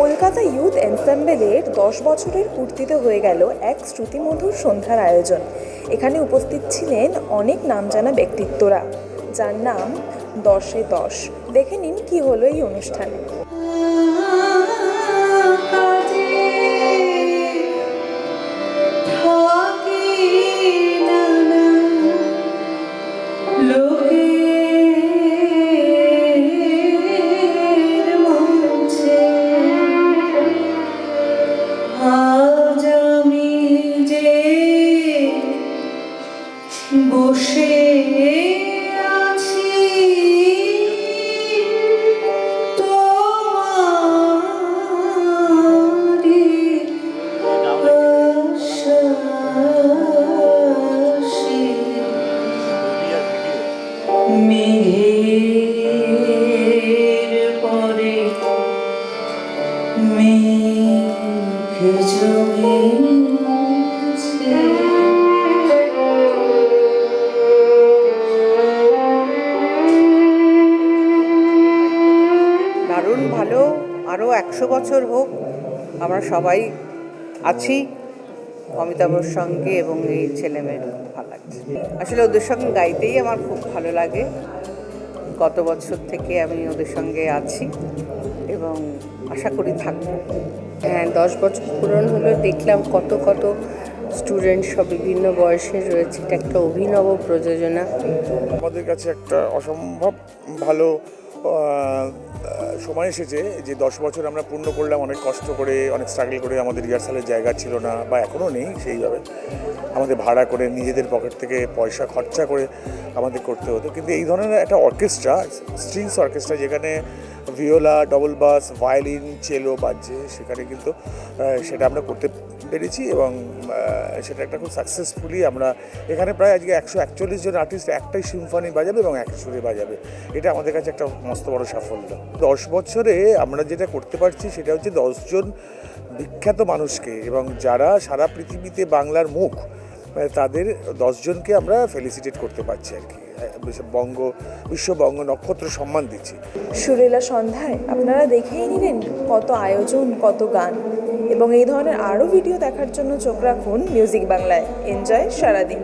Kolkata youth এনসেম্বলের দশ বছরের পূর্তিতে হয়ে গেল এক শ্রুতিমধুর সন্ধ্যার আয়োজন। এখানে উপস্থিত ছিলেন অনেক নামজানা ব্যক্তিত্বরা। যার নাম দশে দশ। দেখে নিন কি হলো এই অনুষ্ঠানে। বসে আছি। তোমারি মেঘের পরে মেঘ জমেছে আরও একশো বছর হোক, আমরা সবাই আছি। অমিতাভর সঙ্গে এবং এই ছেলেমেয়ের ভালো লাগছে। আসলে ওদের সঙ্গে গাইতেই আমার খুব ভালো লাগে। গত বছর থেকে আমি ওদের সঙ্গে আছি এবং আশা করি থাকব। হ্যাঁ দশ বছর পূরণ হলো দেখলাম কত কত স্টুডেন্ট সব বিভিন্ন বয়সে রয়েছে। এটা একটা অভিনব প্রযোজনা। আমাদের কাছে একটা অসম্ভব ভালো সময় এসেছে যে দশ বছর আমরা পূর্ণ করলাম, অনেক কষ্ট করে, অনেক স্ট্রাগল করে, আমাদের রিহার্সালের জায়গা ছিল না বা এখনও নেই সেইভাবে। আমাদের ভাড়া করে, নিজেদের পকেট থেকে পয়সা খরচা করে আমাদের করতে হতো। কিন্তু এই ধরনের একটা অর্কেস্ট্রা স্ট্রিংস অর্কেস্ট্রা যেখানে ভিওলা ডবল বাস ভায়োলিন চেলো বাজছে সেখানে কিন্তু সেটা আমরা করতে পেরেছি এবং সেটা একটা খুব সাকসেসফুলি আমরা এখানে প্রায় আজকে একশো একচল্লিশ জন আর্টিস্ট একটাই সিম্ফনি বাজাবে এবং এক সুরে বাজাবে। এটা আমাদের কাছে একটা মস্ত বড় সাফল্য। দশ বছরে আমরা যেটা করতে পারছি সেটা হচ্ছে দশজন বিখ্যাত মানুষকে এবং যারা সারা পৃথিবীতে বাংলার মুখ তাদের দশজনকে আমরা ফেলিসিটেট করতে পারছি আর কি। বঙ্গ, বিশ্ববঙ্গ নক্ষত্র সম্মান দিচ্ছি। সুরেলা সন্ধ্যায় আপনারা দেখেই নিলেন কত আয়োজন, কত গান। এবং এই ধরনের আরও ভিডিও দেখার জন্য চোখ রাখুন মিউজিক বাংলায়। এনজয় সারাদিন।